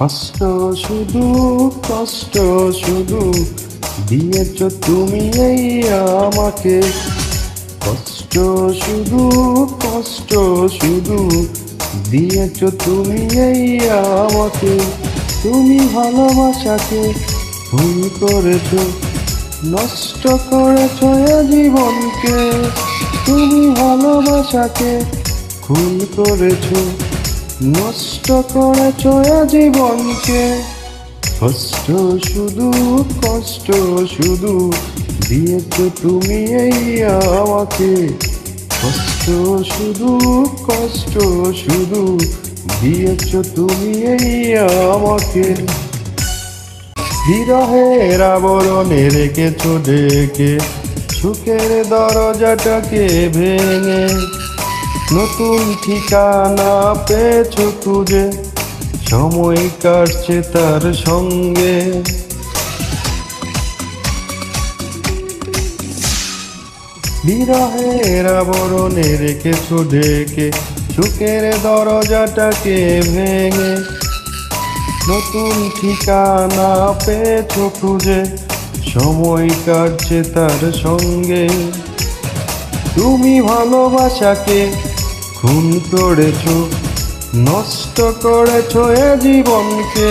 কষ্ট শুধু কষ্ট শুধু দিয়েছ তুমি এই আমাকে। কষ্ট শুধু কষ্ট শুধু দিয়েছ তুমি এই আমাকে। তুমি ভালোবাসাকে ভুল করেছ, নষ্ট করেছ জীবনকে। তুমি ভালোবাসাকে খুন করেছ নষ্ট করেছ এ জীবনকে। কষ্ট শুধু কষ্ট শুধু দিয়েছ তুমি এই আমাকে। কষ্ট শুধু কষ্ট শুধু দিয়েছ তুমি এই আমাকে। বিরহের আবরণে রেখেছ ডেকে, সুখের দরজাটাকে ভেঙে। নতুন ঠিকানা পেয়েছ খুঁজে, সময় কাটছে তার সঙ্গে। বিরহের আবরণে রেখেছ ডেকে সুখের দরজাটাকে ভেঙে। নতুন ঠিকানা পেয়েছ খুঁজে, সময় কাটছে তার সঙ্গে। তুমি ভালোবাসাকে খুন করেছ, নষ্ট করেছ এ জীবনকে।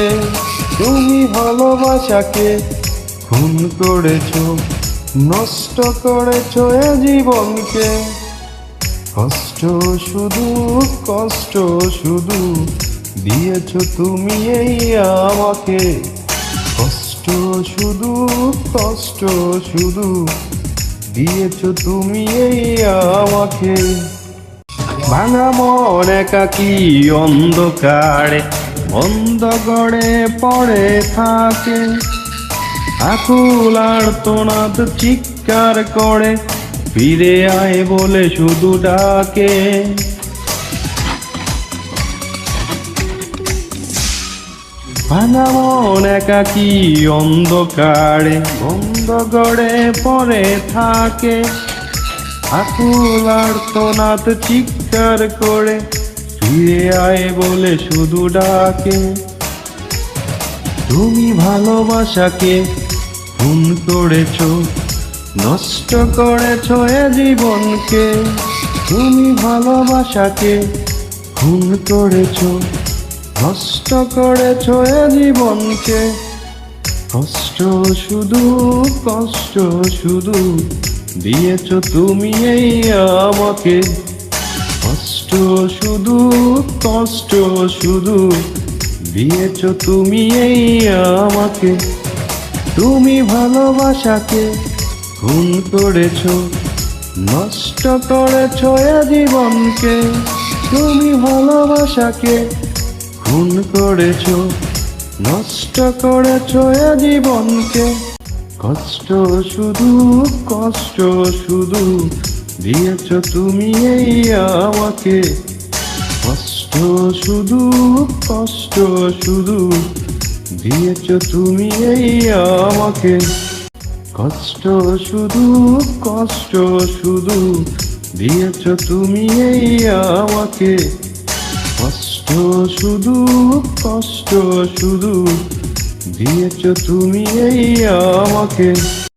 তুমি ভালোবাসাকে খুন করেছ, নষ্ট করেছ এ জীবনকে। কষ্ট শুধু কষ্ট শুধু দিয়েছ তুমি এই আমাকে। কষ্ট শুধু কষ্ট শুধু দিয়েছ তুমি এই আমাকে। ভাঙা মনে কাকি অন্ধকারে, বন্ধ গড়ে পড়ে থাকে। আকুল আর তোনাদ চিৎকার করে, ফিরে আয় বলে শুধু ডাকে। ভাঙা মন একাকি অন্ধকারে বন্ধ গড়ে পড়ে থাকে। আকুল আর তোনাত চিৎকার করে, ফিরে আয় বলে শুধু ডাকে। তুমি ভালোবাসাকে খুন করেছ, নষ্ট করেছ এ জীবনকে। তুমি ভালোবাসাকে খুন করেছ নষ্ট করেছ এ জীবনকে। কষ্ট শুধু কষ্ট শুধু দিয়েছ তুমি এই আমাকে। কষ্ট শুধু কষ্ট শুধু দিয়েছ তুমি এই আমাকে। তুমি ভালোবাসাকে খুন করেছ, নষ্ট করেছ এ জীবনকে। তুমি ভালোবাসাকে খুন করেছ, নষ্ট করেছ এ জীবনকে। কষ্ট শুধু কষ্ট শুধু দিয়েছ তুমি এই আমাকে। কষ্ট শুধু কষ্ট শুধু দিয়েছ তুমি এই আমাকে। কষ্ট শুধু কষ্ট শুধু দিয়েছ তুমি এই আমাকে। শুধু কষ্ট শুধু দিয়েছ তুমি এই আমাকে।